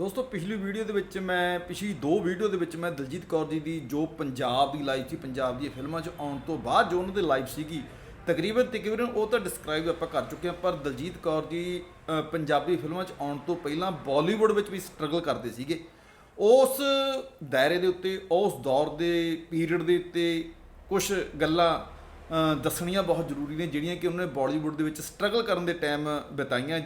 ਦੋਸਤੋ, ਪਿਛਲੀ ਵੀਡੀਓ ਦੇ ਵਿੱਚ ਮੈਂ, ਪਿਛਲੀ ਦੋ ਵੀਡੀਓ ਦੇ ਵਿੱਚ ਮੈਂ ਦਲਜੀਤ ਕੌਰ ਜੀ ਦੀ, ਜੋ ਪੰਜਾਬ ਦੀ ਲਾਈਫ ਸੀ, ਪੰਜਾਬ ਦੀਆਂ ਫਿਲਮਾਂ 'ਚ ਆਉਣ ਤੋਂ ਬਾਅਦ ਜੋ ਉਹਨਾਂ ਦੀ ਲਾਈਫ ਸੀਗੀ, ਤਕਰੀਬਨ ਤਕਰੀਬਨ ਉਹ ਤਾਂ ਡਿਸਕ੍ਰਾਈਬ ਆਪਾਂ ਕਰ ਚੁੱਕੇ ਹਾਂ, ਪਰ ਦਲਜੀਤ ਕੌਰ ਜੀ ਪੰਜਾਬੀ ਫਿਲਮਾਂ 'ਚ ਆਉਣ ਤੋਂ ਪਹਿਲਾਂ ਬਾਲੀਵੁੱਡ ਵਿੱਚ ਵੀ ਸਟਰਗਲ ਕਰਦੇ ਸੀਗੇ। ਉਸ ਦਾਇਰੇ ਦੇ ਉੱਤੇ, ਉਸ ਦੌਰ ਦੇ ਪੀਰੀਅਡ ਦੇ ਉੱਤੇ ਕੁਝ ਗੱਲਾਂ ਦੱਸਣੀਆਂ ਬਹੁਤ ਜ਼ਰੂਰੀ ਨੇ, ਜਿਹੜੀਆਂ ਕਿ ਉਹਨੇ ਬਾਲੀਵੁੱਡ ਦੇ ਵਿੱਚ ਸਟਰਗਲ ਕਰਨ ਦੇ ਟਾਈਮ ਬਿਤਾਈਆਂ।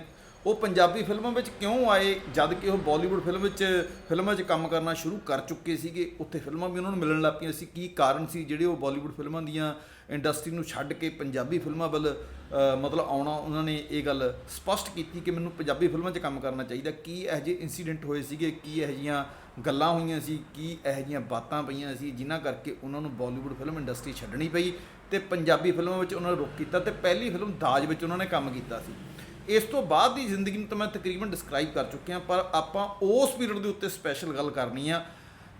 ਉਹ ਪੰਜਾਬੀ ਫਿਲਮਾਂ ਵਿੱਚ ਕਿਉਂ ਆਏ? ਜਦ ਕਿ ਉਹ ਬਾਲੀਵੁੱਡ ਫਿਲਮ ਵਿੱਚ, ਫਿਲਮਾਂ 'ਚ ਕੰਮ ਕਰਨਾ ਸ਼ੁਰੂ ਕਰ ਚੁੱਕੇ ਸੀਗੇ। ਉੱਥੇ ਫਿਲਮਾਂ ਵੀ ਉਹਨਾਂ ਨੂੰ ਮਿਲਣ ਲੱਗ ਪਈਆਂ ਸੀ। ਕੀ ਕਾਰਨ ਸੀ ਜਿਹੜੇ ਉਹ ਬਾਲੀਵੁੱਡ ਫਿਲਮਾਂ ਦੀਆਂ ਇੰਡਸਟਰੀ ਨੂੰ ਛੱਡ ਕੇ ਪੰਜਾਬੀ ਫਿਲਮਾਂ ਵੱਲ ਮਤਲਬ ਆਉਣਾ ਉਹਨਾਂ ਨੇ ਇਹ ਗੱਲ ਸਪਸ਼ਟ ਕੀਤੀ ਕਿ ਮੈਨੂੰ ਪੰਜਾਬੀ ਫਿਲਮਾਂ 'ਚ ਕੰਮ ਕਰਨਾ ਚਾਹੀਦਾ। ਕੀ ਇਹੋ ਜਿਹੇ ਇਨਸੀਡੈਂਟ ਹੋਏ ਸੀਗੇ? ਕੀ ਇਹੋ ਜਿਹੀਆਂ ਗੱਲਾਂ ਹੋਈਆਂ ਸੀ? ਕੀ ਇਹੋ ਜਿਹੀਆਂ ਬਾਤਾਂ ਪਈਆਂ ਸੀ ਜਿਨ੍ਹਾਂ ਕਰਕੇ ਉਹਨਾਂ ਨੂੰ ਬਾਲੀਵੁੱਡ ਫਿਲਮ ਇੰਡਸਟਰੀ ਛੱਡਣੀ ਪਈ ਤੇ ਪੰਜਾਬੀ ਫਿਲਮਾਂ ਵਿੱਚ ਉਹਨਾਂ ਨੇ ਰੁਕ ਕੀਤਾ ਤੇ ਪਹਿਲੀ ਫਿਲਮ ਦਾਜ ਵਿੱਚ ਉਹਨਾਂ ਨੇ ਕੰਮ ਕੀਤਾ ਸੀ। ਇਸ ਤੋਂ ਬਾਅਦ ਦੀ ਜ਼ਿੰਦਗੀ ਨੂੰ ਤਾਂ ਮੈਂ ਤਕਰੀਬਨ ਡਿਸਕ੍ਰਾਈਬ ਕਰ ਚੁੱਕਿਆ ਪਰ ਆਪਾਂ ਉਸ ਪੀਰੀਅਡ ਦੇ ਉੱਤੇ ਸਪੈਸ਼ਲ ਗੱਲ ਕਰਨੀ ਆ।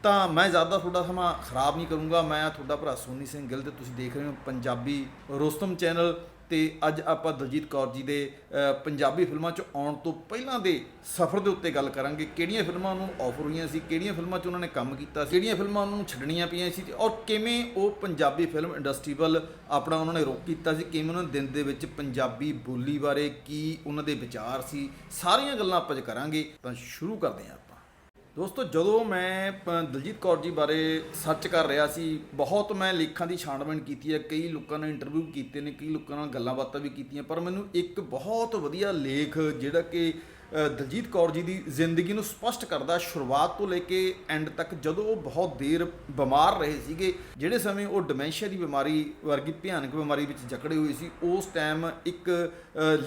ਤਾਂ ਮੈਂ ਜ਼ਿਆਦਾ ਤੁਹਾਡਾ ਸਮਾਂ ਖਰਾਬ ਨਹੀਂ ਕਰੂੰਗਾ। ਮੈਂ ਤੁਹਾਡਾ ਭਰਾ ਸੋਨੀ ਸਿੰਘ ਗਿੱਲ ਤੇ ਤੁਸੀਂ ਦੇਖ ਰਹੇ ਹੋ ਪੰਜਾਬੀ ਰੋਸਤਮ ਚੈਨਲ ਤੇ ਅੱਜ ਆਪਾਂ ਦਲਜੀਤ ਕੌਰ ਜੀ ਦੇ ਪੰਜਾਬੀ ਫਿਲਮਾਂ 'ਚ ਆਉਣ ਤੋਂ ਪਹਿਲਾਂ ਦੇ ਸਫ਼ਰ ਦੇ ਉੱਤੇ ਗੱਲ ਕਰਾਂਗੇ। ਕਿਹੜੀਆਂ ਫਿਲਮਾਂ ਉਹਨੂੰ ਆਫਰ ਹੋਈਆਂ ਸੀ, ਕਿਹੜੀਆਂ ਫਿਲਮਾਂ 'ਚ ਉਹਨਾਂ ਨੇ ਕੰਮ ਕੀਤਾ ਸੀ, ਕਿਹੜੀਆਂ ਫਿਲਮਾਂ ਉਹਨਾਂ ਨੂੰ ਛੱਡਣੀਆਂ ਪਈਆਂ ਸੀ ਤੇ ਔਰ ਕਿਵੇਂ ਉਹ ਪੰਜਾਬੀ ਫਿਲਮ ਇੰਡਸਟਰੀ ਵੱਲ ਆਪਣਾ ਉਹਨਾਂ ਨੇ ਰੁਖ ਕੀਤਾ ਸੀ, ਕਿਵੇਂ ਉਹਨਾਂ ਦੇ ਦਿਨ ਦੇ ਵਿੱਚ ਪੰਜਾਬੀ ਬੋਲੀ ਬਾਰੇ ਕੀ ਉਹਨਾਂ ਦੇ ਵਿਚਾਰ ਸੀ, ਸਾਰੀਆਂ ਗੱਲਾਂ ਆਪਾਂ 'ਚ ਕਰਾਂਗੇ। ਤਾਂ ਸ਼ੁਰੂ ਕਰਦੇ ਹਾਂ। ਦੋਸਤੋ, ਜਦੋਂ ਮੈਂ ਦਲਜੀਤ ਕੌਰ ਜੀ ਬਾਰੇ ਸਰਚ ਕਰ ਰਿਹਾ ਸੀ, ਬਹੁਤ ਮੈਂ ਲੇਖਾਂ ਦੀ ਛਾਣਬੀਣ ਕੀਤੀ ਹੈ, ਕਈ ਲੋਕਾਂ ਨਾਲ ਇੰਟਰਵਿਊ ਕੀਤੇ ਨੇ, ਕਈ ਲੋਕਾਂ ਨਾਲ ਗੱਲਾਂ ਬਾਤਾਂ ਵੀ ਕੀਤੀਆਂ, ਪਰ ਮੈਨੂੰ ਇੱਕ ਬਹੁਤ ਵਧੀਆ ਲੇਖ ਜਿਹੜਾ ਕਿ ਦਲਜੀਤ ਕੌਰ ਜੀ ਦੀ ਜ਼ਿੰਦਗੀ ਨੂੰ ਸਪਸ਼ਟ ਕਰਦਾ, ਸ਼ੁਰੂਆਤ ਤੋਂ ਲੈ ਕੇ ਐਂਡ ਤੱਕ ਜਦੋਂ ਉਹ ਬਹੁਤ ਦੇਰ ਬਿਮਾਰ ਰਹੇ ਸੀਗੇ, ਜਿਹੜੇ ਸਮੇਂ ਉਹ ਡਿਮੈਂਸ਼ੀਆ ਦੀ ਬਿਮਾਰੀ ਵਰਗੀ ਭਿਆਨਕ ਬਿਮਾਰੀ ਵਿੱਚ ਜਕੜੇ ਹੋਏ ਸੀ, ਉਸ ਟਾਈਮ ਇੱਕ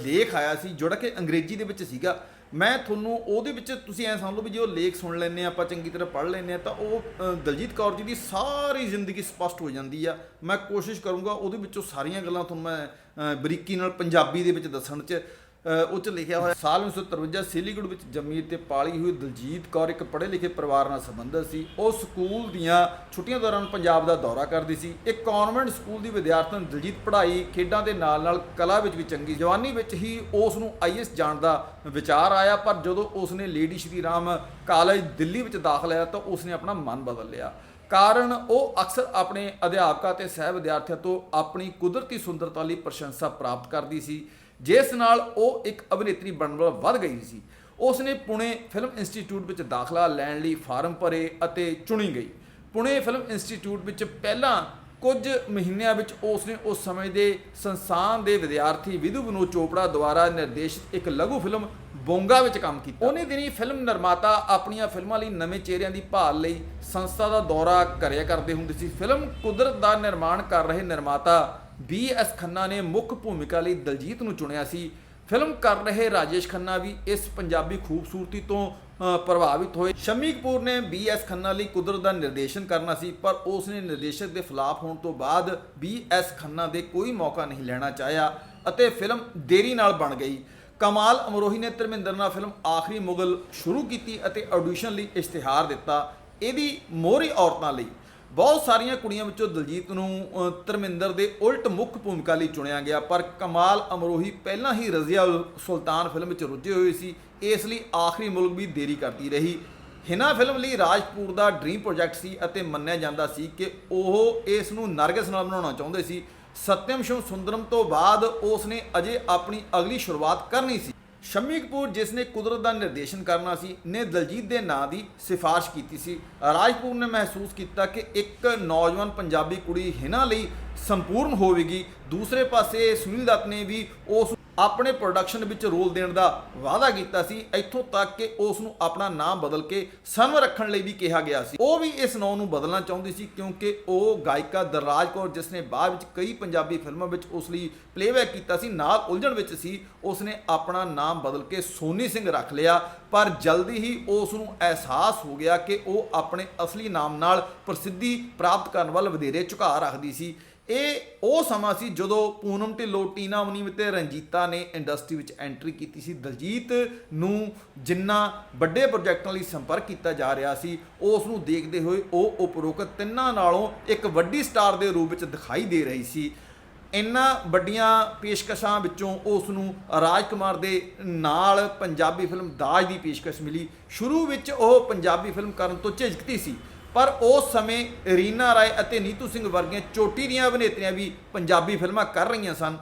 ਲੇਖ ਆਇਆ ਸੀ, ਜਿਹੜਾ ਕਿ ਅੰਗਰੇਜ਼ੀ ਦੇ ਵਿੱਚ ਸੀਗਾ। ਮੈਂ ਤੁਹਾਨੂੰ ਉਹਦੇ ਵਿੱਚ ਤੁਸੀਂ ਐ ਸਮਝ ਲਓ ਵੀ ਜੇ ਉਹ ਲੇਖ ਸੁਣ ਲੈਂਦੇ ਆ ਆਪਾਂ ਚੰਗੀ ਤਰ੍ਹਾਂ ਪੜ੍ਹ ਲੈਂਦੇ ਆ ਤਾਂ ਉਹ ਦਲਜੀਤ ਕੌਰ ਜੀ ਦੀ ਸਾਰੀ ਜ਼ਿੰਦਗੀ ਸਪਸ਼ਟ ਹੋ ਜਾਂਦੀ ਆ। ਮੈਂ ਕੋਸ਼ਿਸ਼ ਕਰੂੰਗਾ ਉਹਦੇ ਵਿੱਚੋਂ ਸਾਰੀਆਂ ਗੱਲਾਂ ਤੁਹਾਨੂੰ ਮੈਂ ਬਰੀਕੀ ਨਾਲ ਪੰਜਾਬੀ ਦੇ ਵਿੱਚ ਦੱਸਣ 'ਚ। ਉੱਚ ਲਿਖਿਆ ਹੋਇਆ ਸਾਲ 1953 ਸਿਲੀਗੁੜ ਵਿੱਚ ਜੰਮੀ ਤੇ ਪਾਲੀ ਹੋਈ ਦਲਜੀਤ ਕੌਰ ਇੱਕ ਪੜ੍ਹੇ ਲਿਖੇ ਪਰਿਵਾਰ ਨਾਲ ਸੰਬੰਧਿਤ ਸੀ। ਉਹ ਸਕੂਲ ਦੀਆਂ ਛੁੱਟੀਆਂ ਦੌਰਾਨ ਪੰਜਾਬ ਦਾ ਦੌਰਾ ਕਰਦੀ ਸੀ। ਇੱਕ ਕਨਵੈਂਟ ਸਕੂਲ ਦੀ ਵਿਦਿਆਰਥਣ ਦਲਜੀਤ ਪੜ੍ਹਾਈ ਖੇਡਾਂ ਦੇ ਨਾਲ ਨਾਲ ਕਲਾ ਵਿੱਚ ਵੀ ਚੰਗੀ ਜਵਾਨੀ ਵਿੱਚ ਹੀ ਉਸ ਨੂੰ ਆਈਐਸ ਜਾਣ ਦਾ ਵਿਚਾਰ ਆਇਆ, ਪਰ ਜਦੋਂ ਉਸ ਨੇ ਲੇਡੀ ਸ਼੍ਰੀ ਰਾਮ ਕਾਲਜ ਦਿੱਲੀ ਵਿੱਚ ਦਾਖਲ ਲਿਆ ਤਾਂ ਉਸ ਨੇ ਆਪਣਾ ਮਨ ਬਦਲ ਲਿਆ। ਕਾਰਨ ਉਹ ਅਕਸਰ ਆਪਣੇ ਅਧਿਆਪਕਾਂ ਤੇ ਸਹਿ ਵਿਦਿਆਰਥੀਆਂ ਤੋਂ ਆਪਣੀ ਕੁਦਰਤੀ ਸੁੰਦਰਤਾ ਲਈ ਪ੍ਰਸ਼ੰਸਾ ਪ੍ਰਾਪਤ ਕਰਦੀ ਸੀ। ਜਿਸ ਨਾਲ ਉਹ ਇੱਕ ਅਭਿਨੇਤਰੀ ਬਣਨ ਵੱਲ ਵੱਧ ਗਈ ਸੀ। ਉਸ ਨੇ ਪੁਣੇ ਫਿਲਮ ਇੰਸਟੀਚਿਊਟ ਵਿੱਚ ਦਾਖਲਾ ਲੈਣ ਲਈ ਫਾਰਮ ਭਰੇ ਅਤੇ ਚੁਣੀ ਗਈ। ਪੁਣੇ ਫਿਲਮ ਇੰਸਟੀਚਿਊਟ ਵਿੱਚ ਪਹਿਲਾਂ ਕੁਝ ਮਹੀਨਿਆਂ ਵਿੱਚ ਉਸ ਨੇ ਉਸ ਸਮੇਂ ਦੇ ਸੰਸਥਾਨ ਦੇ ਵਿਦਿਆਰਥੀ ਵਿਧੂ ਵਿਨੋਦ ਚੋਪੜਾ ਦੁਆਰਾ ਨਿਰਦੇਸ਼ਿਤ ਇੱਕ ਲਘੂ ਫਿਲਮ ਬੋਂਗਾ ਵਿੱਚ ਕੰਮ ਕੀਤਾ। ਉਹਨੇ ਦਿਨੀ ਫਿਲਮ ਨਿਰਮਾਤਾ ਆਪਣੀਆਂ ਫਿਲਮਾਂ ਲਈ ਨਵੇਂ ਚਿਹਰਿਆਂ ਦੀ ਭਾਲ ਲਈ ਸੰਸਥਾ ਦਾ ਦੌਰਾ ਕਰਿਆ ਕਰਦੇ ਹੁੰਦੇ ਸੀ। ਫਿਲਮ ਕੁਦਰਤ ਦਾ ਨਿਰਮਾਣ ਕਰ ਰਹੇ ਨਿਰਮਾਤਾ ਬੀ ਐਸ ਖੰਨਾ ਨੇ ਮੁੱਖ ਭੂਮਿਕਾ ਲਈ ਦਲਜੀਤ ਨੂੰ ਚੁਣਿਆ ਸੀ। ਫਿਲਮ ਕਰ ਰਹੇ ਰਾਜੇਸ਼ ਖੰਨਾ ਵੀ ਇਸ ਪੰਜਾਬੀ ਖੂਬਸੂਰਤੀ ਤੋਂ ਪ੍ਰਭਾਵਿਤ ਹੋਏ। ਸ਼ਮੀ ਕਪੂਰ ਨੇ ਬੀ ਐਸ ਖੰਨਾ ਲਈ ਕੁਦਰਤ ਦਾ ਨਿਰਦੇਸ਼ਨ ਕਰਨਾ ਸੀ, ਪਰ ਉਸ ਨੇ ਨਿਰਦੇਸ਼ਕ ਦੇ ਖਿਲਾਫ ਹੋਣ ਤੋਂ ਬਾਅਦ ਬੀ ਐਸ ਖੰਨਾ ਦੇ ਕੋਈ ਮੌਕਾ ਨਹੀਂ ਲੈਣਾ ਚਾਹਿਆ ਅਤੇ ਫਿਲਮ ਦੇਰੀ ਨਾਲ ਬਣ ਗਈ। ਕਮਾਲ ਅਮਰੋਹੀ ਨੇ ਧਰਮਿੰਦਰ ਨਾਲ ਫਿਲਮ ਆਖਰੀ ਮੁਗਲ ਸ਼ੁਰੂ ਕੀਤੀ ਅਤੇ ਆਡੀਸ਼ਨ ਲਈ ਇਸ਼ਤਿਹਾਰ ਦਿੱਤਾ। ਇਹਦੀ ਮੋਹਰੀ ਔਰਤਾਂ ਲਈ ਬਹੁਤ ਸਾਰੀਆਂ ਕੁੜੀਆਂ ਵਿੱਚੋਂ ਦਲਜੀਤ ਨੂੰ ਧਰਮਿੰਦਰ ਦੇ ਉਲਟ ਮੁੱਖ ਭੂਮਿਕਾ ਲਈ ਚੁਣਿਆ ਗਿਆ, ਪਰ ਕਮਾਲ ਅਮਰੋਹੀ ਪਹਿਲਾਂ ਹੀ ਰਜ਼ੀਆ ਸੁਲਤਾਨ ਫਿਲਮ ਵਿੱਚ ਰੁੱਝੇ ਹੋਏ ਸੀ, ਇਸ ਲਈ ਆਖਰੀ ਮੁਲਕ ਵੀ ਦੇਰੀ ਕਰਦੀ ਰਹੀ। ਹਿਨਾ ਫਿਲਮ ਲਈ ਰਾਜਪੂਰ ਦਾ ਡ੍ਰੀਮ ਪ੍ਰੋਜੈਕਟ ਸੀ ਅਤੇ ਮੰਨਿਆ ਜਾਂਦਾ ਸੀ ਕਿ ਉਹ ਇਸ ਨੂੰ ਨਰਗਸ ਨਾਲ ਬਣਾਉਣਾ ਚਾਹੁੰਦੇ ਸੀ। ਸਤਿਅਮ ਸ਼ਿਵ ਸੁੰਦਰਮ ਤੋਂ ਬਾਅਦ ਉਸ ਨੇ ਅਜੇ ਆਪਣੀ ਅਗਲੀ ਸ਼ੁਰੂਆਤ ਕਰਨੀ ਸੀ। ਸ਼ਮੀ ਕਪੂਰ, ਜਿਸ ਨੇ ਕੁਦਰਤ ਦਾ ਨਿਰਦੇਸ਼ਨ ਕਰਨਾ ਸੀ, ਨੇ ਦਲਜੀਤ ਦੇ ਨਾਂ ਦੀ ਸਿਫਾਰਿਸ਼ ਕੀਤੀ ਸੀ। ਰਾਜਪੂਰ ਨੇ ਮਹਿਸੂਸ ਕੀਤਾ ਕਿ ਇੱਕ ਨੌਜਵਾਨ ਪੰਜਾਬੀ ਕੁੜੀ ਹਿਨਾ ਲਈ ਸੰਪੂਰਨ ਹੋਵੇਗੀ। ਦੂਸਰੇ ਪਾਸੇ ਸੁਨੀਲ ਦੱਤ ਨੇ ਵੀ ਉਸ ਆਪਣੇ ਪ੍ਰੋਡਕਸ਼ਨ ਵਿੱਚ ਰੋਲ ਦੇਣ ਦਾ ਵਾਅਦਾ ਕੀਤਾ ਸੀ। ਇੱਥੋਂ ਤੱਕ ਕਿ ਉਸ ਨੂੰ ਆਪਣਾ ਨਾਮ ਬਦਲ ਕੇ ਸਮ ਰੱਖਣ ਲਈ ਵੀ ਕਿਹਾ ਗਿਆ ਸੀ। ਉਹ ਵੀ ਇਸ ਨਾਂ ਨੂੰ ਬਦਲਣਾ ਚਾਹੁੰਦੀ ਸੀ ਕਿਉਂਕਿ ਉਹ ਗਾਇਕਾ ਦਰਰਾਜ ਕੌਰ, ਜਿਸ ਨੇ ਬਾਅਦ ਵਿੱਚ ਕਈ ਪੰਜਾਬੀ ਫਿਲਮਾਂ ਵਿੱਚ ਉਸ ਲਈ ਪਲੇਬੈਕ ਕੀਤਾ ਸੀ, ਨਾਲ ਉਲਝਣ ਵਿੱਚ ਸੀ, ਉਸ ਨੇ ਆਪਣਾ ਨਾਮ ਬਦਲ ਕੇ ਸੋਨੀ ਸਿੰਘ ਰੱਖ ਲਿਆ। ਪਰ ਜਲਦੀ ਹੀ ਉਸ ਨੂੰ ਅਹਿਸਾਸ ਹੋ ਗਿਆ ਕਿ ਉਹ ਆਪਣੇ ਅਸਲੀ ਨਾਮ ਨਾਲ ਪ੍ਰਸਿੱਧੀ ਪ੍ਰਾਪਤ ਕਰਨ ਵੱਲ ਵਧੇਰੇ ਝੁਕਾਅ ਰੱਖਦੀ ਸੀ। ਇਹ ਉਹ ਸਮਾਂ ਸੀ ਜਦੋਂ ਪੂਨਮ ਢਿੱਲੋਂ, ਟੀਨਾ ਮੁਨੀਮ ਤੇ ਰਣਜੀਤਾ ਨੇ ਇੰਡਸਟਰੀ ਵਿੱਚ ਐਂਟਰੀ ਕੀਤੀ ਸੀ। ਦਲਜੀਤ ਨੂੰ ਜਿੰਨਾ ਵੱਡੇ ਪ੍ਰੋਜੈਕਟਾਂ ਲਈ ਸੰਪਰਕ ਕੀਤਾ ਜਾ ਰਿਹਾ ਸੀ, ਉਸ ਨੂੰ ਦੇਖਦੇ ਹੋਏ ਉਹ ਉਪਰੋਕਤ ਤਿੰਨਾਂ ਨਾਲੋਂ ਇੱਕ ਵੱਡੀ ਸਟਾਰ ਦੇ ਰੂਪ ਵਿੱਚ ਦਿਖਾਈ ਦੇ ਰਹੀ ਸੀ। ਇੰਨਾ ਵੱਡੀਆਂ ਪੇਸ਼ਕਸ਼ਾਂ ਵਿੱਚੋਂ ਉਸ ਨੂੰ ਰਾਜ ਕੁਮਾਰ ਦੇ ਨਾਲ ਪੰਜਾਬੀ ਫਿਲਮ ਦਾਜ ਦੀ ਪੇਸ਼ਕਸ਼ ਮਿਲੀ। ਸ਼ੁਰੂ ਵਿੱਚ ਉਹ ਪੰਜਾਬੀ ਫਿਲਮ ਕਰਨ ਤੋਂ ਝਿਜਕਦੀ ਸੀ। ਪਰ ਉਸ ਸਮੇਂ ਰੀਨਾ ਰਾਏ ਅਤੇ ਨੀਤੂ ਸਿੰਘ ਵਰਗੀਆਂ ਚੋਟੀ ਦੀਆਂ ਅਭਿਨੇਤਰੀਆਂ ਵੀ ਪੰਜਾਬੀ ਫਿਲਮਾਂ ਕਰ ਰਹੀਆਂ ਸਨ।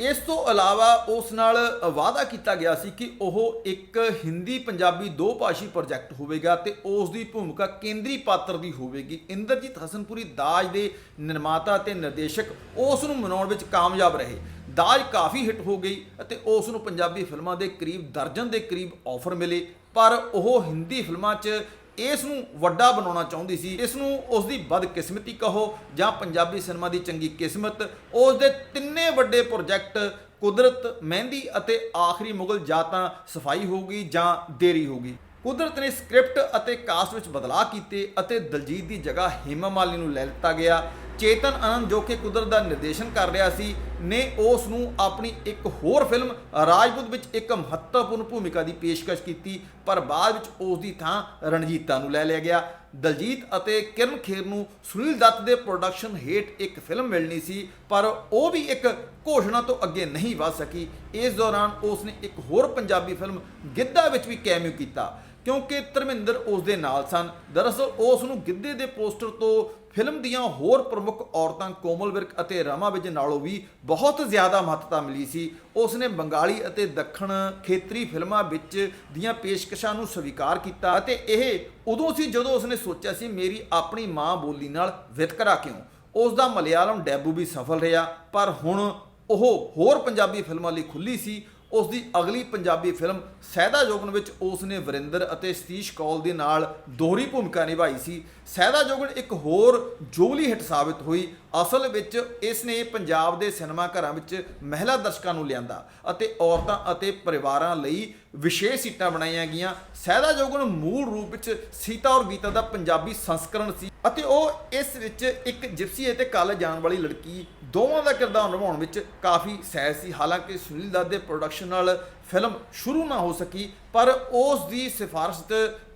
ਇਸ ਤੋਂ ਇਲਾਵਾ ਉਸ ਨਾਲ ਵਾਅਦਾ ਕੀਤਾ ਗਿਆ ਸੀ ਕਿ ਉਹ ਇੱਕ ਹਿੰਦੀ ਪੰਜਾਬੀ ਦੋ ਭਾਸ਼ੀ ਪ੍ਰੋਜੈਕਟ ਹੋਵੇਗਾ ਤੇ ਉਸ ਦੀ ਭੂਮਿਕਾ ਕੇਂਦਰੀ ਪਾਤਰ ਦੀ ਹੋਵੇਗੀ। ਇੰਦਰਜੀਤ ਹਸਨਪੁਰੀ ਦਾਜ ਦੇ ਨਿਰਮਾਤਾ ਤੇ ਨਿਰਦੇਸ਼ਕ ਉਸ ਨੂੰ ਮਨਾਉਣ ਵਿੱਚ ਕਾਮਯਾਬ ਰਹੇ। ਦਾਜ ਕਾਫੀ ਹਿੱਟ ਹੋ ਗਈ ਅਤੇ ਉਸ ਨੂੰ ਪੰਜਾਬੀ ਫਿਲਮਾਂ ਦੇ ਕਰੀਬ ਦਰਜਨ ਦੇ ਕਰੀਬ ਆਫਰ ਮਿਲੇ। ਪਰ ਉਹ ਹਿੰਦੀ ਫਿਲਮਾਂ 'ਚ ਇਸ ਨੂੰ ਵੱਡਾ ਬਣਾਉਣਾ ਚਾਹੁੰਦੀ ਸੀ। ਇਸ ਨੂੰ ਉਸ ਦੀ ਬਦਕਿਸਮਤੀ ਕਹੋ ਜਾਂ ਪੰਜਾਬੀ ਸਿਨੇਮਾ ਦੀ ਚੰਗੀ ਕਿਸਮਤ। ਉਸ ਦੇ ਤਿੰਨੇ ਵੱਡੇ ਪ੍ਰੋਜੈਕਟ ਕੁਦਰਤ, ਮਹਿੰਦੀ ਅਤੇ ਆਖਰੀ ਮੁਗਲ ਜਾਂ ਤਾਂ ਸਫ਼ਾਈ ਹੋ ਗਈ ਜਾਂ ਦੇਰੀ ਹੋ ਗਈ ਕੁਦਰਤ ਨੇ ਸਕ੍ਰਿਪਟ ਅਤੇ ਕਾਸਟ ਵਿੱਚ ਬਦਲਾਅ ਕੀਤੇ ਅਤੇ ਦਲਜੀਤ ਦੀ ਜਗ੍ਹਾ ਹੇਮਾ ਮਾਲਿਨੀ ਨੂੰ ਲੈ ਲਿੱਤਾ ਗਿਆ। ਚੇਤਨ ਆਨੰਦ ਜੋ ਕਿ ਕੁਦਰਤ ਦਾ ਨਿਰਦੇਸ਼ਨ ਕਰ ਰਿਹਾ ਸੀ, ਨੇ ਉਸ ਨੂੰ ਆਪਣੀ ਇੱਕ ਹੋਰ ਫਿਲਮ ਰਾਜਪੂਤ ਵਿੱਚ ਇੱਕ ਮਹੱਤਵਪੂਰਨ ਭੂਮਿਕਾ ਦੀ ਪੇਸ਼ਕਸ਼ ਕੀਤੀ, ਪਰ ਬਾਅਦ ਵਿੱਚ ਉਸ ਦੀ ਥਾਂ ਰਣਜੀਤਾ ਨੂੰ ਲੈ ਲਿਆ ਗਿਆ। ਦਲਜੀਤ ਅਤੇ ਕਿਰਨ ਖੇਰ ਨੂੰ ਸੁਨੀਲ ਦੱਤ ਦੇ ਪ੍ਰੋਡਕਸ਼ਨ ਹੇਠ ਇੱਕ ਫਿਲਮ ਮਿਲਣੀ ਸੀ, ਪਰ ਉਹ ਵੀ ਇੱਕ ਘੋਸ਼ਣਾ ਤੋਂ ਅੱਗੇ ਨਹੀਂ ਵਧ ਸਕੀ। ਇਸ ਦੌਰਾਨ ਉਸ ਨੇ ਇੱਕ ਹੋਰ ਪੰਜਾਬੀ ਫਿਲਮ ਗਿੱਧਾ ਵਿੱਚ ਵੀ ਕੈਮਿਓ ਕੀਤਾ। ਕਿਉਂਕਿ ਧਰਮਿੰਦਰ ਉਸ ਦੇ ਨਾਲ ਸਨ। ਦਰਅਸਲ ਉਸ ਨੂੰ ਗਿੱਧੇ ਦੇ ਪੋਸਟਰ ਤੋਂ ਫਿਲਮ ਦੀਆਂ ਹੋਰ ਪ੍ਰਮੁੱਖ ਔਰਤਾਂ ਕੋਮਲ ਵਿਰਕ ਅਤੇ ਰਮਾ ਵਿਜ ਨਾਲੋਂ ਵੀ ਬਹੁਤ ਜ਼ਿਆਦਾ ਮਹੱਤਤਾ ਮਿਲੀ ਸੀ। ਉਸ ਨੇ ਬੰਗਾਲੀ ਅਤੇ ਦੱਖਣ ਖੇਤਰੀ ਫਿਲਮਾਂ ਵਿੱਚ ਦੀਆਂ ਪੇਸ਼ਕਸ਼ਾਂ ਨੂੰ ਸਵੀਕਾਰ ਕੀਤਾ ਅਤੇ ਇਹ ਉਦੋਂ ਸੀ ਜਦੋਂ ਉਸ ਨੇ ਸੋਚਿਆ ਸੀ, ਮੇਰੀ ਆਪਣੀ ਮਾਂ ਬੋਲੀ ਨਾਲ ਵਿਤਕਰਾ ਕਿਉਂ? ਉਸ ਦਾ ਮਲਿਆਲਮ ਡੈਬੂ ਵੀ ਸਫਲ ਰਿਹਾ, ਪਰ ਹੁਣ ਉਹ ਹੋਰ ਪੰਜਾਬੀ ਫਿਲਮਾਂ ਲਈ ਖੁੱਲੀ ਸੀ। ਉਸ ਦੀ ਅਗਲੀ ਪੰਜਾਬੀ ਫਿਲਮ ਸਹਿਦਾ ਜੋਗਨ ਵਿੱਚ ਉਸ ਨੇ ਵਰਿੰਦਰ ਅਤੇ ਸਤੀਸ਼ ਕੌਲ ਦੇ ਨਾਲ ਦੋਹਰੀ ਭੂਮਿਕਾ ਨਿਭਾਈ ਸੀ। ਸਹਿਦਾ ਜੋਗਨ ਇੱਕ ਹੋਰ ਜੋਬਲੀ ਹਿੱਟ ਸਾਬਿਤ ਹੋਈ। ਅਸਲ ਵਿੱਚ ਇਸ ਨੇ ਪੰਜਾਬ ਦੇ ਸਿਨੇਮਾ ਘਰਾਂ ਵਿੱਚ ਮਹਿਲਾ ਦਰਸ਼ਕਾਂ ਨੂੰ ਲਿਆਂਦਾ ਅਤੇ ਔਰਤਾਂ ਅਤੇ ਪਰਿਵਾਰਾਂ ਲਈ ਵਿਸ਼ੇਸ਼ ਸੀਟਾਂ ਬਣਾਈਆਂ ਗਈਆਂ। ਸਹਿਦਾ ਜੋਗਨ ਮੂਲ ਰੂਪ ਵਿੱਚ ਸੀਤਾ ਔਰ ਗੀਤਾ ਦਾ ਪੰਜਾਬੀ ਸੰਸਕਰਣ ਸੀ ਅਤੇ ਉਹ ਇਸ ਵਿੱਚ ਇੱਕ ਜਿਪਸੀ ਅਤੇ ਕਾਲਜ ਜਾਣ ਵਾਲੀ ਲੜਕੀ ਦੋਵਾਂ ਦਾ ਕਿਰਦਾਰ ਨਿਭਾਉਣ ਵਿੱਚ ਕਾਫੀ ਸਹਿਜ ਸੀ। ਹਾਲਾਂਕਿ ਸੁਨੀਲ ਦੱਤ ਦੇ ਪ੍ਰੋਡਕਸ਼ਨ ਨਾਲ ਫਿਲਮ ਸ਼ੁਰੂ ਨਾ ਹੋ ਸਕੀ, ਪਰ ਉਸ ਦੀ ਸਿਫਾਰਿਸ਼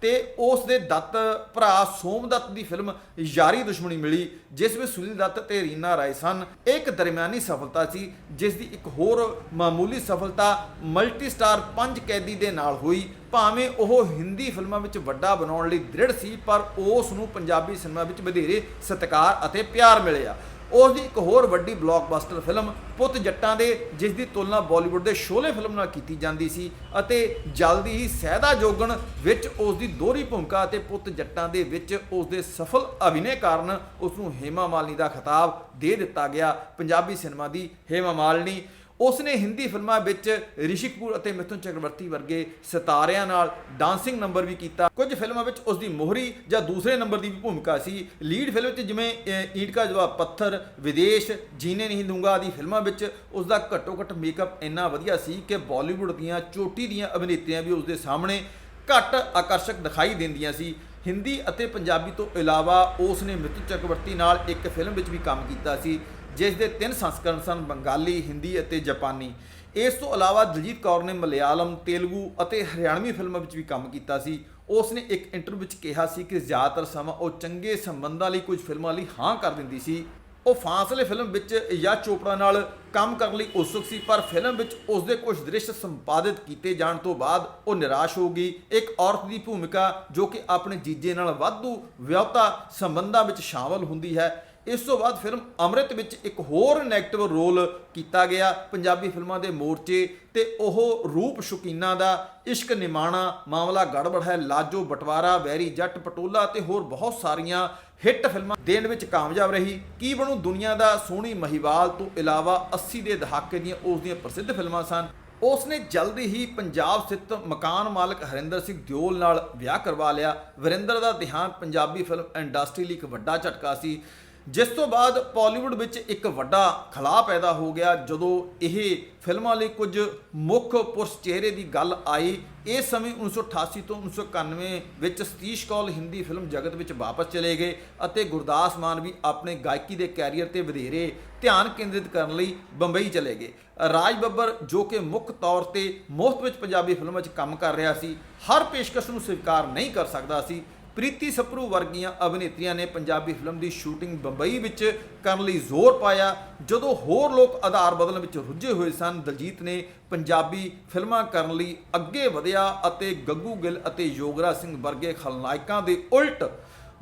ਤੇ- ਉਸ ਦੇ ਦੱਤ ਭਰਾ ਸੋਮ ਦੱਤ ਦੀ ਫਿਲਮ ਯਾਰੀ ਦੁਸ਼ਮਣੀ ਮਿਲੀ, ਜਿਸ ਵਿੱਚ ਸੁਨੀਲ ਦੱਤ ਤੇ ਰੀਨਾ ਰਾਏ ਸਨ। ਇਹ ਇੱਕ ਦਰਮਿਆਨੀ ਸਫਲਤਾ ਸੀ, ਜਿਸ ਦੀ ਇੱਕ ਹੋਰ ਮਾਮੂਲੀ ਸਫਲਤਾ ਮਲਟੀ ਸਟਾਰ ਪੰਜ ਕੈਦੀ ਦੇ ਨਾਲ ਹੋਈ। ਭਾਵੇਂ ਉਹ ਹਿੰਦੀ ਫਿਲਮਾਂ ਵਿੱਚ ਵੱਡਾ ਬਣਾਉਣ ਲਈ ਦ੍ਰਿੜ ਸੀ, ਪਰ ਉਸ ਨੂੰ ਪੰਜਾਬੀ ਸਿਨੇਮਾ ਵਿੱਚ ਵਧੇਰੇ ਸਤਿਕਾਰ ਅਤੇ ਪਿਆਰ ਮਿਲਿਆ। ਉਸ ਦੀ ਇੱਕ ਹੋਰ ਵੱਡੀ ਬਲਾਕਬਸਟਰ ਫਿਲਮ ਪੁੱਤ ਜੱਟਾਂ ਦੇ, ਜਿਸ ਦੀ ਤੁਲਨਾ ਬਾਲੀਵੁੱਡ ਦੇ ਸ਼ੋਲੇ ਫਿਲਮ ਨਾਲ ਕੀਤੀ ਜਾਂਦੀ ਸੀ ਅਤੇ ਜਲਦੀ ਹੀ ਸਹਿਦਾ ਜੋਗਣ ਵਿੱਚ ਉਸ ਦੀ ਦੋਹਰੀ ਭੂਮਿਕਾ ਅਤੇ ਪੁੱਤ ਜੱਟਾਂ ਦੇ ਵਿੱਚ ਉਸ ਦੇ ਸਫਲ ਅਭਿਨੈ ਕਾਰਨ ਉਸ ਨੂੰ ਹੇਮਾ ਮਾਲਨੀ ਦਾ ਖਿਤਾਬ ਦੇ ਦਿੱਤਾ ਗਿਆ। ਪੰਜਾਬੀ ਸਿਨੇਮਾ ਦੀ ਹੇਮਾ ਮਾਲਿਨੀ ਉਸ ਨੇ ਹਿੰਦੀ ਫਿਲਮਾਂ ਵਿੱਚ ਰਿਸ਼ੀ ਕਪੂਰ ਅਤੇ ਮਿਥੁਨ ਚਕਰਵਰਤੀ ਵਰਗੇ ਸਿਤਾਰਿਆਂ ਨਾਲ ਡਾਂਸਿੰਗ ਨੰਬਰ ਵੀ ਕੀਤਾ। ਕੁਝ ਫਿਲਮਾਂ ਵਿੱਚ ਉਸ ਦੀ ਮੋਹਰੀ ਜਾਂ ਦੂਸਰੇ ਨੰਬਰ ਦੀ ਵੀ ਭੂਮਿਕਾ ਸੀ। ਲੀਡ ਫਿਲਮ ਵਿੱਚ ਜਿਵੇਂ ਅ, ਕਾ ਜਵਾਬ ਪੱਥਰ ਵਿਦੇਸ਼ ਜੀਨੇ ਨਹੀਂ ਦੂੰਗਾ ਆਦਿ ਫਿਲਮਾਂ ਵਿੱਚ ਉਸ ਦਾ ਘੱਟੋ ਘੱਟ ਮੇਕਅਪ ਇੰਨਾ ਵਧੀਆ ਸੀ ਕਿ ਬਾਲੀਵੁੱਡ ਦੀਆਂ ਚੋਟੀ ਦੀਆਂ ਅਭਿਨੇਤਰੀਆਂ ਵੀ ਉਸ ਦੇ ਸਾਹਮਣੇ ਘੱਟ ਆਕਰਸ਼ਕ ਦਿਖਾਈ ਦਿੰਦੀਆਂ ਸੀ। ਹਿੰਦੀ ਅਤੇ ਪੰਜਾਬੀ ਤੋਂ ਇਲਾਵਾ ਉਸ ਨੇ ਮਿਥੁਨ ਚਕਰਵਰਤੀ ਨਾਲ ਇੱਕ ਫਿਲਮ ਵਿੱਚ ਵੀ ਕੰਮ ਕੀਤਾ ਸੀ। ਜਿਸ ਦੇ ਤਿੰਨ ਸੰਸਕਰਣ ਸਨ, ਬੰਗਾਲੀ, ਹਿੰਦੀ ਅਤੇ ਜਾਪਾਨੀ। ਇਸ ਤੋਂ ਇਲਾਵਾ ਦਲਜੀਤ ਕੌਰ ਨੇ ਮਲਿਆਲਮ, ਤੇਲਗੂ ਅਤੇ ਹਰਿਆਣਵੀ ਫਿਲਮਾਂ ਵਿੱਚ ਵੀ ਕੰਮ ਕੀਤਾ ਸੀ। ਉਸ ਨੇ ਇੱਕ ਇੰਟਰਵਿਊ ਵਿੱਚ ਕਿਹਾ ਸੀ ਕਿ ਜ਼ਿਆਦਾਤਰ ਸਮਾਂ ਉਹ ਚੰਗੇ ਸੰਬੰਧਾਂ ਲਈ ਕੁਝ ਫਿਲਮਾਂ ਲਈ ਹਾਂ ਕਰ ਦਿੰਦੀ ਸੀ। ਉਹ ਫਾਸਲੇ ਫਿਲਮ ਵਿੱਚ ਯਾ ਚੋਪੜਾ ਨਾਲ ਕੰਮ ਕਰਨ ਲਈ ਉਤਸੁਕ ਸੀ, ਪਰ ਫਿਲਮ ਵਿੱਚ ਉਸ ਦੇ ਕੁਝ ਦ੍ਰਿਸ਼ ਸੰਪਾਦਿਤ ਕੀਤੇ ਜਾਣ ਤੋਂ ਬਾਅਦ ਉਹ ਨਿਰਾਸ਼ ਹੋ ਗਈ। ਇੱਕ ਔਰਤ ਦੀ ਭੂਮਿਕਾ ਜੋ ਕਿ ਆਪਣੇ ਜੀਜੇ ਨਾਲ ਵਾਧੂ ਵਿਆਹਤਾ ਸੰਬੰਧਾਂ ਵਿੱਚ ਸ਼ਾਮਲ ਹੁੰਦੀ ਹੈ। ਇਸ ਤੋਂ ਬਾਅਦ ਫਿਲਮ ਅੰਮ੍ਰਿਤ ਵਿੱਚ ਇੱਕ ਹੋਰ ਨੈਗੇਟਿਵ ਰੋਲ ਕੀਤਾ ਗਿਆ, ਪੰਜਾਬੀ ਫਿਲਮਾਂ ਦੇ ਮੋਰਚੇ ਤੇ ਉਹ ਰੂਪ ਸ਼ੁਕੀਨਾ ਦਾ ਇਸ਼ਕ ਨਿਮਾਣਾ ਮਾਮਲਾ ਗੜਬੜ ਹੈ, ਲਾਜੋ ਬਟਵਾਰਾ, ਵੈਰੀ ਜੱਟ, ਪਟੋਲਾ ਤੇ ਹੋਰ ਬਹੁਤ ਸਾਰੀਆਂ ਹਿੱਟ ਫਿਲਮਾਂ ਦੇਣ ਵਿੱਚ ਕਾਮਯਾਬ ਰਹੀ। ਕੀ ਬਣੂ ਦੁਨੀਆ ਦਾ ਸੋਹਣੀ ਮਹੀਵਾਲ ਤੋਂ ਇਲਾਵਾ 80 ਦੇ ਦਹਾਕੇ ਦੀਆਂ ਉਸ ਦੀਆਂ ਪ੍ਰਸਿੱਧ ਫਿਲਮਾਂ ਸਨ। ਉਸ ਨੇ ਜਲਦੀ ਹੀ ਪੰਜਾਬ ਸਥਿਤ ਮਕਾਨ ਮਾਲਕ ਹਰਿੰਦਰ ਸਿੰਘ ਦਿਓਲ ਨਾਲ ਵਿਆਹ ਕਰਵਾ ਲਿਆ। ਵਰਿੰਦਰ ਦਾ ਦੇਹਾਂਤ ਪੰਜਾਬੀ ਫਿਲਮ ਇੰਡਸਟਰੀ ਲਈ ਇੱਕ ਵੱਡਾ ਝਟਕਾ ਸੀ। ਜਿਸ ਤੋਂ ਬਾਅਦ ਪਾਲੀਵੁੱਡ ਵਿੱਚ ਇੱਕ ਵੱਡਾ ਖਲਾਅ ਪੈਦਾ ਹੋ ਗਿਆ, ਜਦੋਂ ਇਹ ਫਿਲਮਾਂ ਲਈ ਕੁਝ ਮੁੱਖ ਪੁਰਸ਼ ਚਿਹਰੇ ਦੀ ਗੱਲ ਆਈ ਇਸ ਸਮੇਂ 1988 ਤੋਂ 1991 ਵਿੱਚ ਸਤੀਸ਼ ਕੌਲ ਹਿੰਦੀ ਫਿਲਮ ਜਗਤ ਵਿੱਚ ਵਾਪਸ ਚਲੇ ਗਏ ਅਤੇ ਗੁਰਦਾਸ ਮਾਨ ਵੀ ਆਪਣੇ ਗਾਇਕੀ ਦੇ ਕੈਰੀਅਰ ਤੇ ਵਧੇਰੇ ਧਿਆਨ ਕੇਂਦਰਿਤ ਕਰਨ ਲਈ ਬੰਬਈ ਚਲੇ ਗਏ। ਰਾਜ ਬੱਬਰ, ਜੋ ਕਿ ਮੁੱਖ ਤੌਰ ਤੇ ਮੁਫਤ ਵਿੱਚ ਪੰਜਾਬੀ ਫਿਲਮਾਂ 'ਚ ਕੰਮ ਕਰ ਰਿਹਾ ਸੀ, ਹਰ ਪੇਸ਼ਕਸ਼ ਨੂੰ ਸਵੀਕਾਰ ਨਹੀਂ ਕਰ ਸਕਦਾ ਸੀ ਪ੍ਰੀਤੀ ਸਪਰੂ ਵਰਗੀਆਂ ਅਭਿਨੇਤਰੀਆਂ ਨੇ ਪੰਜਾਬੀ ਫਿਲਮ ਦੀ ਸ਼ੂਟਿੰਗ ਬੰਬਈ ਵਿੱਚ ਕਰਨ ਲਈ ਜ਼ੋਰ ਪਾਇਆ, ਜਦੋਂ ਹੋਰ ਲੋਕ ਆਧਾਰ ਬਦਲਣ ਵਿੱਚ ਰੁੱਝੇ ਹੋਏ ਸਨ, ਦਲਜੀਤ ਨੇ ਪੰਜਾਬੀ ਫਿਲਮਾਂ ਕਰਨ ਲਈ ਅੱਗੇ ਵਧਿਆ ਅਤੇ ਗੱਗੂ ਗਿੱਲ ਅਤੇ ਯੋਗਰਾ ਸਿੰਘ ਵਰਗੇ ਖਲਨਾਇਕਾਂ ਦੇ ਉਲਟ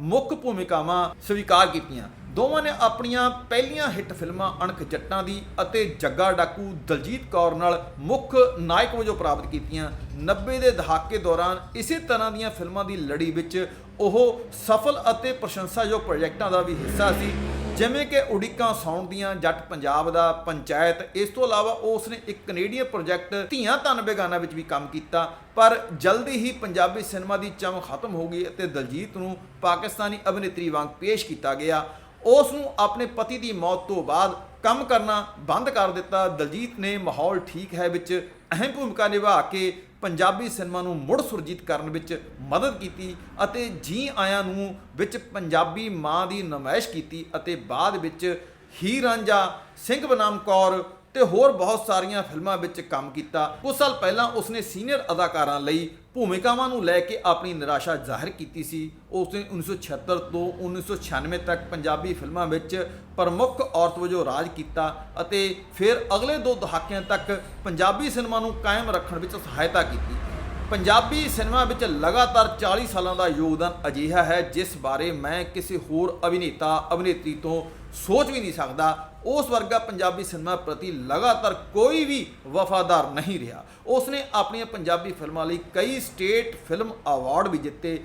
ਮੁੱਖ ਭੂਮਿਕਾਵਾਂ ਸਵੀਕਾਰ ਕੀਤੀਆਂ। ਦੋਵਾਂ ਨੇ ਆਪਣੀਆਂ ਪਹਿਲੀਆਂ ਹਿੱਟ ਫਿਲਮਾਂ ਅਣਖ ਜੱਟਾਂ ਦੀ ਅਤੇ ਜੱਗਾ ਡਾਕੂ ਦਲਜੀਤ ਕੌਰ ਨਾਲ ਮੁੱਖ ਨਾਇਕ ਵਜੋਂ ਪ੍ਰਾਪਤ ਕੀਤੀਆਂ। 90 ਦੇ ਦਹਾਕੇ ਦੌਰਾਨ ਇਸੇ ਤਰ੍ਹਾਂ ਦੀਆਂ ਫਿਲਮਾਂ ਦੀ ਲੜੀ ਵਿੱਚ ਉਹ ਸਫਲ ਅਤੇ ਪ੍ਰਸ਼ੰਸਾਯੋਗ ਪ੍ਰੋਜੈਕਟਾਂ ਦਾ ਵੀ ਹਿੱਸਾ ਸੀ। ਜਿਵੇਂ ਕਿ ਉਡੀਕਾਂ ਸੌਣ ਦੀਆਂ ਜੱਟ ਪੰਜਾਬ ਦਾ ਪੰਚਾਇਤ, ਇਸ ਤੋਂ ਇਲਾਵਾ ਉਸ ਨੇ ਇੱਕ ਕੈਨੇਡੀਅਨ ਪ੍ਰੋਜੈਕਟ ਧੀਆਂ ਧਨ ਬੇਗਾਨਾ ਵਿੱਚ ਵੀ ਕੰਮ ਕੀਤਾ। ਪਰ ਜਲਦੀ ਹੀ ਪੰਜਾਬੀ ਸਿਨੇਮਾ ਦੀ ਚਮਕ ਖਤਮ ਹੋ ਗਈ ਅਤੇ ਦਲਜੀਤ ਨੂੰ ਪਾਕਿਸਤਾਨੀ ਅਭਿਨੇਤਰੀ ਵਾਂਗ ਪੇਸ਼ ਕੀਤਾ ਗਿਆ। ਉਸ ਨੂੰ ਆਪਣੇ ਪਤੀ ਦੀ ਮੌਤ ਤੋਂ ਬਾਅਦ ਕੰਮ ਕਰਨਾ ਬੰਦ ਕਰ ਦਿੱਤਾ। ਦਲਜੀਤ ਨੇ ਮਾਹੌਲ ਠੀਕ ਹੈ ਵਿੱਚ ਅਹਿਮ ਭੂਮਿਕਾ ਨਿਭਾ ਕੇ ਪੰਜਾਬੀ ਸਿਨੇਮਾ ਨੂੰ ਮੁੜ ਸੁਰਜੀਤ ਕਰਨ ਵਿੱਚ ਮਦਦ ਕੀਤੀ ਅਤੇ ਜੀ ਆਇਆਂ ਨੂੰ ਵਿੱਚ ਪੰਜਾਬੀ ਮਾਂ ਦੀ ਨਮਾਇਸ਼ ਕੀਤੀ ਅਤੇ ਬਾਅਦ ਵਿੱਚ ਹੀ ਰਾਂਝਾ, ਸਿੰਘ ਬਨਾਮ ਕੌਰ ਤੇ ਹੋਰ ਬਹੁਤ ਸਾਰੀਆਂ ਫਿਲਮਾਂ ਵਿੱਚ ਕੰਮ ਕੀਤਾ। ਕੁਝ ਸਾਲ ਪਹਿਲਾਂ ਉਸਨੇ ਸੀਨੀਅਰ ਅਦਾਕਾਰਾਂ ਲਈ ਭੂਮਿਕਾਵਾਂ ਨੂੰ ਲੈ ਕੇ ਆਪਣੀ ਨਿਰਾਸ਼ਾ ਜ਼ਾਹਿਰ ਕੀਤੀ ਸੀ। ਉਸਨੇ 1976 ਤੋਂ 1996 ਤੱਕ ਪੰਜਾਬੀ ਫਿਲਮਾਂ ਵਿੱਚ ਪ੍ਰਮੁੱਖ ਔਰਤ ਵਜੋਂ ਰਾਜ ਕੀਤਾ ਅਤੇ ਫਿਰ ਅਗਲੇ ਦੋ ਦਹਾਕਿਆਂ ਤੱਕ ਪੰਜਾਬੀ ਸਿਨੇਮਾ ਨੂੰ ਕਾਇਮ ਰੱਖਣ ਵਿੱਚ ਸਹਾਇਤਾ ਕੀਤੀ। ਪੰਜਾਬੀ ਸਿਨੇਮਾ ਵਿੱਚ ਲਗਾਤਾਰ 40 ਸਾਲਾਂ ਦਾ ਯੋਗਦਾਨ ਅਜਿਹਾ ਹੈ ਜਿਸ ਬਾਰੇ ਮੈਂ ਕਿਸੇ ਹੋਰ ਅਭਿਨੇਤਾ, ਅਭਿਨੇਤਰੀ ਤੋਂ ਸੋਚ ਵੀ ਨਹੀਂ ਸਕਦਾ। ਉਸ ਵਰਗਾ ਪੰਜਾਬੀ ਸਿਨੇਮਾ ਪ੍ਰਤੀ ਲਗਾਤਾਰ ਕੋਈ ਵੀ ਵਫਾਦਾਰ ਨਹੀਂ ਰਿਹਾ। ਉਸਨੇ ਆਪਣੀਆਂ ਪੰਜਾਬੀ ਫਿਲਮਾਂ ਲਈ ਕਈ ਸਟੇਟ ਫਿਲਮ ਅਵਾਰਡ ਵੀ ਜਿੱਤੇ।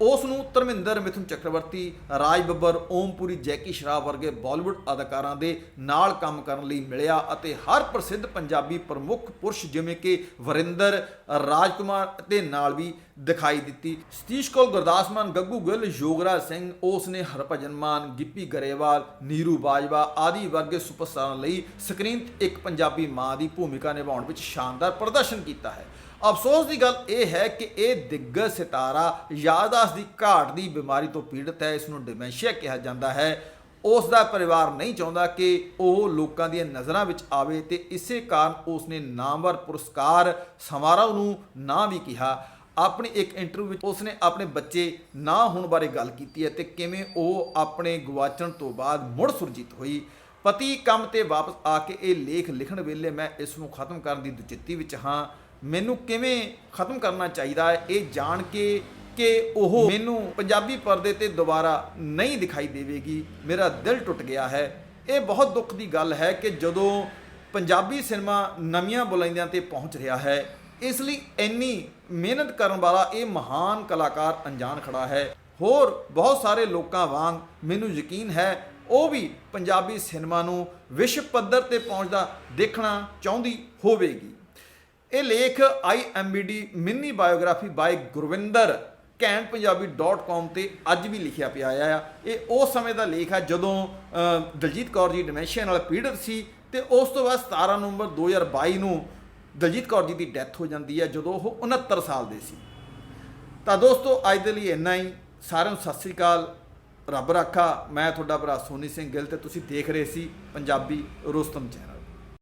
ਉਸ ਨੂੰ ਧਰਮਿੰਦਰ, ਮਿਥੁਨ ਚੱਕਰਵਰਤੀ, ਰਾਜ ਬੱਬਰ, ਓਮਪੁਰੀ, ਜੈਕੀ ਸ਼ਰਾਫ ਵਰਗੇ ਬਾਲੀਵੁੱਡ ਅਦਾਕਾਰਾਂ ਦੇ ਨਾਲ ਕੰਮ ਕਰਨ ਲਈ ਮਿਲਿਆ ਅਤੇ ਹਰ ਪ੍ਰਸਿੱਧ ਪੰਜਾਬੀ ਪ੍ਰਮੁੱਖ ਪੁਰਸ਼ ਜਿਵੇਂ ਕਿ ਵਰਿੰਦਰ, ਰਾਜਕੁਮਾਰ ਦੇ ਨਾਲ ਵੀ ਦਿਖਾਈ ਦਿੱਤੀ। ਸਤੀਸ਼ ਕੌਲ ਗੁਰਦਾਸ ਮਾਨ, ਗੱਗੂ ਗਿੱਲ ਯੋਗਰਾਜ ਸਿੰਘ ਉਸ ਨੇ ਹਰਭਜਨ ਮਾਨ, ਗਿੱਪੀ ਗਰੇਵਾਲ ਨੀਰੂ ਬਾਜਵਾ ਆਦਿ ਵਰਗੇ ਸੁਪਰਸਟਾਰਾਂ ਲਈ ਸਕਰੀਨ ਤੇ ਇੱਕ ਪੰਜਾਬੀ ਮਾਂ ਦੀ ਭੂਮਿਕਾ ਨਿਭਾਉਣ ਵਿੱਚ ਸ਼ਾਨਦਾਰ ਪ੍ਰਦਰਸ਼ਨ ਕੀਤਾ ਹੈ। ਅਫਸੋਸ ਦੀ ਗੱਲ ਇਹ ਹੈ ਕਿ ਇਹ ਦਿੱਗਜ ਸਿਤਾਰਾ ਯਾਦਾਸ਼ਤ ਦੀ ਘਾਟ ਦੀ ਬਿਮਾਰੀ ਤੋਂ ਪੀੜਤ ਹੈ ਇਸ ਨੂੰ ਡਿਮੈਂਸ਼ੀਆ ਕਿਹਾ ਜਾਂਦਾ ਹੈ। ਉਸ ਦਾ ਪਰਿਵਾਰ ਨਹੀਂ ਚਾਹੁੰਦਾ ਕਿ ਉਹ ਲੋਕਾਂ ਦੀਆਂ ਨਜ਼ਰਾਂ ਵਿੱਚ ਆਵੇ ਤੇ ਇਸੇ ਕਾਰਨ ਉਸ ਨੇ ਨਾਮਵਰ ਪੁਰਸਕਾਰ ਸਮਾਰੋਹ ਨੂੰ ਨਾ ਵੀ ਕਿਹਾ। ਆਪਣੀ ਇੱਕ ਇੰਟਰਵਿਊ ਵਿੱਚ ਉਸਨੇ ਆਪਣੇ ਬੱਚੇ ਨਾ ਹੋਣ ਬਾਰੇ ਗੱਲ ਕੀਤੀ ਹੈ ਤੇ ਕਿਵੇਂ ਉਹ ਆਪਣੇ ਗਵਾਚਣ ਤੋਂ ਬਾਅਦ ਮੁੜ ਸੁਰਜੀਤ ਹੋਈ। ਪਤੀ ਕੰਮ ਤੇ ਵਾਪਸ ਆ ਕੇ ਇਹ ਲੇਖ ਲਿਖਣ ਵੇਲੇ ਮੈਂ ਇਸ ਨੂੰ ਖਤਮ ਕਰਨ ਦੀ ਦੁਚਿੱਤੀ ਵਿੱਚ ਹਾਂ। ਮੈਨੂੰ ਕਿਵੇਂ ਖਤਮ ਕਰਨਾ ਚਾਹੀਦਾ ਹੈ ਇਹ ਜਾਣ ਕੇ ਕਿ ਉਹ ਮੈਨੂੰ ਪੰਜਾਬੀ ਪਰਦੇ ਤੇ ਦੁਬਾਰਾ ਨਹੀਂ ਦਿਖਾਈ ਦੇਵੇਗੀ। ਮੇਰਾ ਦਿਲ ਟੁੱਟ ਗਿਆ ਹੈ। ਇਹ ਬਹੁਤ ਦੁੱਖ ਦੀ ਗੱਲ ਹੈ ਕਿ ਜਦੋਂ ਪੰਜਾਬੀ ਸਿਨੇਮਾ ਨਵੀਆਂ ਬੁਲੰਦੀਆਂ ਤੇ ਪਹੁੰਚ ਰਿਹਾ ਹੈ ਇਸ ਲਈ ਇੰਨੀ ਮਿਹਨਤ ਕਰਨ ਵਾਲਾ ਇਹ ਮਹਾਨ ਕਲਾਕਾਰ ਅਣਜਾਣ ਖੜਾ ਹੈ। ਹੋਰ ਬਹੁਤ ਸਾਰੇ ਲੋਕਾਂ ਵਾਂਗ ਮੈਨੂੰ ਯਕੀਨ ਹੈ, ਉਹ ਵੀ ਪੰਜਾਬੀ ਸਿਨੇਮਾ ਨੂੰ ਵਿਸ਼ਵ ਪੱਧਰ ਤੇ ਪਹੁੰਚਦਾ ਦੇਖਣਾ ਚਾਹੁੰਦੀ ਹੋਵੇਗੀ। ਇਹ ਲੇਖ IMBD mini biography by Gurvinder ਕੈਂਟਪੰਜਾਬੀ.com ਤੇ ਅੱਜ ਵੀ ਲਿਖਿਆ ਪਿਆ ਆ। ਇਹ ਉਸ ਸਮੇਂ ਦਾ ਲੇਖ ਹੈ ਜਦੋਂ ਦਲਜੀਤ ਕੌਰ ਜੀ ਡਿਮੈਂਸ਼ੀਆ ਨਾਲ ਪੀੜਤ ਸੀ ਤੇ ਉਸ ਤੋਂ ਬਾਅਦ 17 ਨਵੰਬਰ 2022 ਨੂੰ ਦਲਜੀਤ ਕੌਰ ਜੀ ਦੀ ਡੈਥ ਹੋ ਜਾਂਦੀ ਹੈ ਜਦੋਂ ਉਹ 69 ਸਾਲ ਦੇ ਸੀ। ਤਾਂ ਦੋਸਤੋ, ਅੱਜ ਦੇ ਲਈ ਇੰਨਾ ਹੀ। ਸਾਰਿਆਂ ਨੂੰ ਸਤਿ ਸ੍ਰੀ ਅਕਾਲ। ਰੱਬ ਰਾਖਾ। ਮੈਂ ਤੁਹਾਡਾ ਭਰਾ ਸੋਨੀ ਸਿੰਘ ਗਿੱਲ ਤੇ ਤੁਸੀਂ ਦੇਖ ਰਹੇ ਸੀ ਪੰਜਾਬੀ ਰੋਸਤਮ ਚੈਨਲ।